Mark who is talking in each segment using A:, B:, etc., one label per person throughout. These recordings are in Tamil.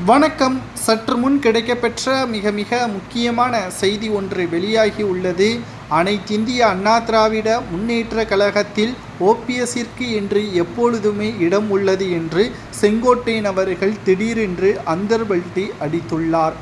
A: வணக்கம். சற்று முன் கிடைக்கப்பெற்ற மிக மிக முக்கியமான செய்தி ஒன்று வெளியாகி உள்ளது. அனைத்திந்திய அண்ணா திராவிட முன்னேற்ற கழகத்தில் ஓபிஎஸ்ஸிற்கு என்று எப்பொழுதுமே இடம் உள்ளது என்று செங்கோட்டையன் அவர்கள் திடீரென்று அந்தர்பல்ட்டி அடித்துள்ளார்.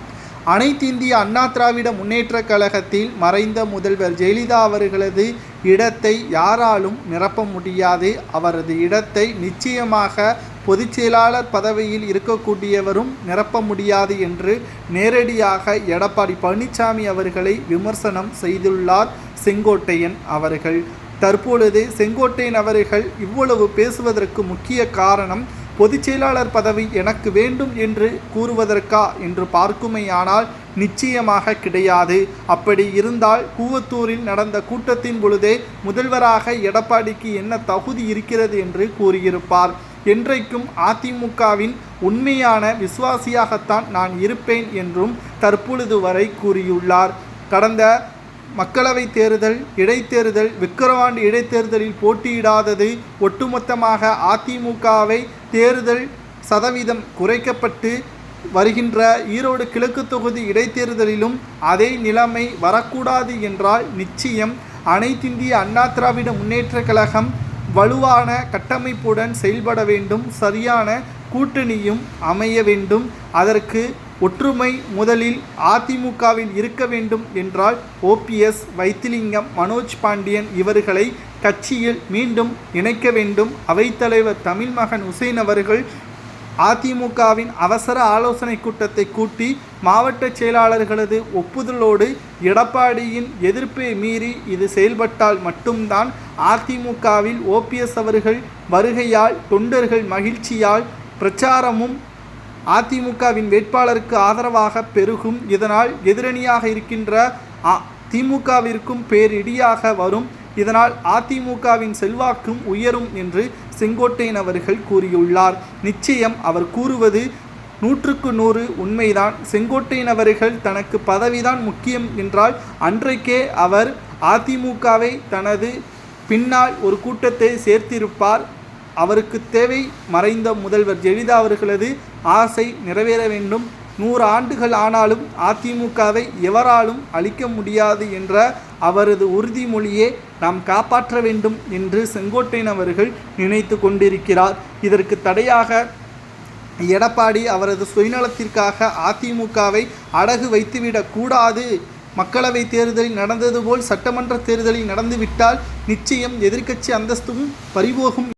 A: அனைத்திந்திய அண்ணா திராவிட முன்னேற்ற கழகத்தில் மறைந்த முதல்வர் ஜெயலலிதா அவர்களது இடத்தை யாராலும் நிரப்ப முடியாது. அவரது இடத்தை நிச்சயமாக பொதுச் செயலாளர் பதவியில் இருக்கக்கூடியவரும் நிரப்ப முடியாது என்று நேரடியாக எடப்பாடி பழனிசாமி அவர்களை விமர்சனம் செய்துள்ளார் செங்கோட்டையன் அவர்கள். தற்பொழுது செங்கோட்டையன் அவர்கள் இவ்வளவு பேசுவதற்கு முக்கிய காரணம் பொதுச் செயலாளர் பதவி எனக்கு வேண்டும் என்று கூறுவதற்கா? என்று பார்க்குமையானால் நிச்சயமாக கிடையாது. அப்படி இருந்தால் கூவத்தூரில் நடந்த கூட்டத்தின் பொழுதே முதல்வராக எடப்பாடிக்கு என்ன தகுதி இருக்கிறது என்று கூறியிருப்பார். என்றைக்கும் அதிமுகவின் உண்மையான விசுவாசியாகத்தான் நான் இருப்பேன் என்றும் தற்பொழுது வரை கூறியுள்ளார். கடந்த மக்களவை தேர்தல் இடைத்தேர்தல் விக்கிரவாண்டி இடைத்தேர்தலில் போட்டியிடாதது ஒட்டுமொத்தமாக அதிமுகவை தேர்தல் சதவீதம் குறைக்கப்பட்டு வருகின்ற ஈரோடு கிழக்கு தொகுதி இடைத்தேர்தலிலும் அதே நிலைமை வரக்கூடாது என்றால் நிச்சயம் அனைத்திந்திய அண்ணா திராவிட முன்னேற்ற கழகம் வலுவான கட்டமைப்புடன் செயல்பட வேண்டும் சரியான கூட்டணியும் அமைய வேண்டும். அதற்கு ஒற்றுமை முதலில் அதிமுகவில் இருக்க வேண்டும் என்றால் ஓபிஎஸ் வைத்திலிங்கம் மனோஜ் பாண்டியன் இவர்களை கட்சியில் மீண்டும் இணைக்க வேண்டும். அவைத்தலைவர் தமிழ்மகன் உசேன் அவர்கள் அதிமுகவின் அவசர ஆலோசனை கூட்டத்தை கூட்டி மாவட்ட செயலாளர்களது ஒப்புதலோடு எடப்பாடியின் எதிர்ப்பை மீறி இது செயல்பட்டால் மட்டும்தான் அதிமுகவில் ஓபிஎஸ் அவர்கள் வருகையால் தொண்டர்கள் மகிழ்ச்சியால் பிரச்சாரமும் அதிமுகவின் வேட்பாளருக்கு ஆதரவாக பெருகும். இதனால் எதிரணியாக இருக்கின்ற அ- திமுகவிற்கும் பேரிடியாக வரும். இதனால் அதிமுகவின் செல்வாக்கும் உயரும் என்று செங்கோட்டையன் அவர்கள் கூறியுள்ளார். நிச்சயம் அவர் கூறுவது நூற்றுக்கு நூறு உண்மைதான். செங்கோட்டையன் அவர்கள் தனக்கு பதவிதான் முக்கியம் என்றால் அன்றைக்கே அவர் அதிமுகவை தனது பின்னால் ஒரு கூட்டத்தை சேர்த்திருப்பார். அவருக்கு தேவை மறைந்த முதல்வர் ஜெயலலிதா அவர்களது ஆசை நிறைவேற வேண்டும். நூறு ஆண்டுகள் ஆனாலும் அதிமுகவை எவராலும் அழிக்க முடியாது என்ற அவரது உறுதிமொழியே நாம் காப்பாற்ற வேண்டும் என்று செங்கோட்டையன் அவர்கள் நினைத்து கொண்டிருக்கிறார். இதற்கு தடையாக எடப்பாடி அவரது சுயநலத்திற்காக அதிமுகவை அடகு வைத்துவிடக்கூடாது மக்களவை தேர்தலில் நடந்தது போல் சட்டமன்ற தேர்தலில் நடந்துவிட்டால் நிச்சயம் எதிர்க்கட்சி அந்தஸ்தும் பறிபோகும்